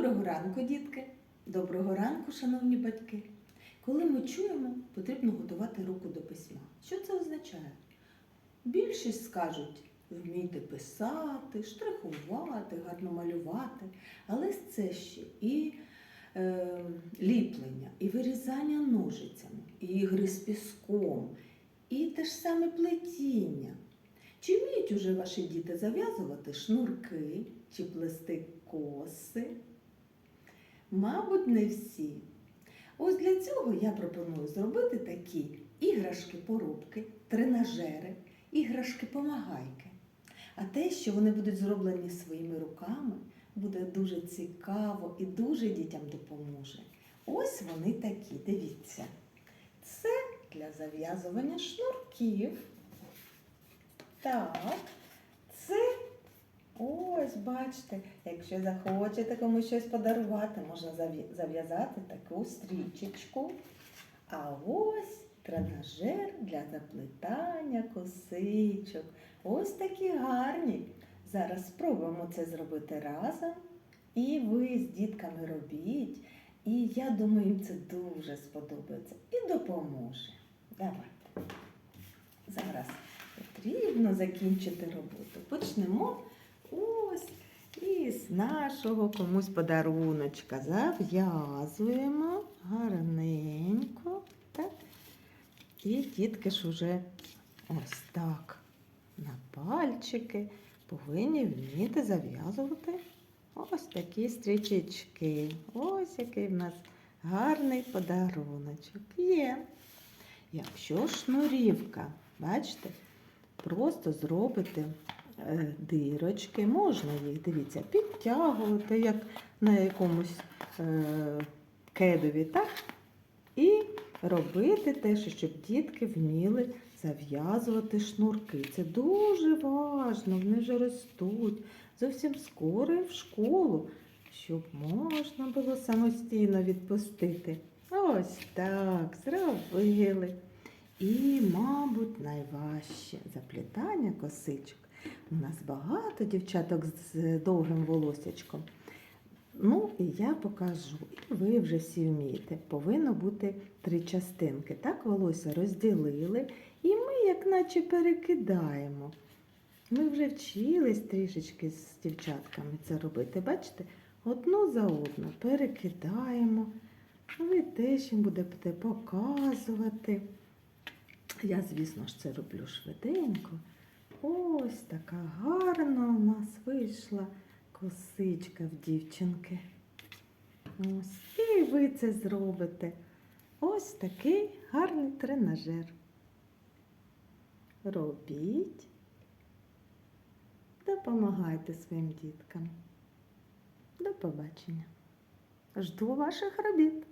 Доброго ранку, дітки! Доброго ранку, шановні батьки! Коли ми чуємо, потрібно готувати руку до письма. Що це означає? Більшість скажуть, вмійте писати, штрихувати, гарно малювати, але це ще і е, ліплення, і вирізання ножицями, і ігри з піском, і те ж саме плетіння. Чи вміють уже ваші діти зав'язувати шнурки чи плести коси? Мабуть, не всі. Ось для цього я пропоную зробити такі іграшки-порубки, тренажери, іграшки-помагайки. А те, що вони будуть зроблені своїми руками, буде дуже цікаво і дуже дітям допоможе. Ось вони такі, дивіться. Це для зав'язування шнурків. Так, бачите, якщо захочете комусь щось подарувати, можна зав'язати таку стрічечку. А ось тренажер для заплетання косичок. Ось такі гарні. Зараз спробуємо це зробити разом. І ви з дітками робіть. І я думаю, їм це дуже сподобається і допоможе. Давайте. Зараз потрібно закінчити роботу. Почнемо із нашого комусь подаруночка. Зав'язуємо гарненько. Так. І дітки ж уже ось так на пальчики повинні вміти зав'язувати ось такі стрічечки. Ось який в нас гарний подаруночок є. Якщо шнурівка, бачите, просто зробити е, дирочки, можна їх, дивіться, підтягувати, як на якомусь е, кедові, так? І робити те, щоб дітки вміли зав'язувати шнурки. Це дуже важно, вони вже ростуть. Зовсім скоро в школу, щоб можна було самостійно відпустити. Ось так, зробили. І, мабуть, найважче заплітання косичок. У нас багато дівчаток з довгим волосячком. Ну, і я покажу, і ви вже всі вмієте. Повинно бути три частинки. Так, волосся розділили, і ми, як наче, перекидаємо. Ми вже вчились трішечки з дівчатками це робити. Бачите, одну за одну перекидаємо. Ви теж їм будете показувати. Я, звісно ж, це роблю швиденько. Ось така гарна у нас вийшла косичка в дівчинки. Ось, і ви це зробите. Ось такий гарний тренажер. Робіть, допомагайте своїм діткам. До побачення. Жду ваших робіт.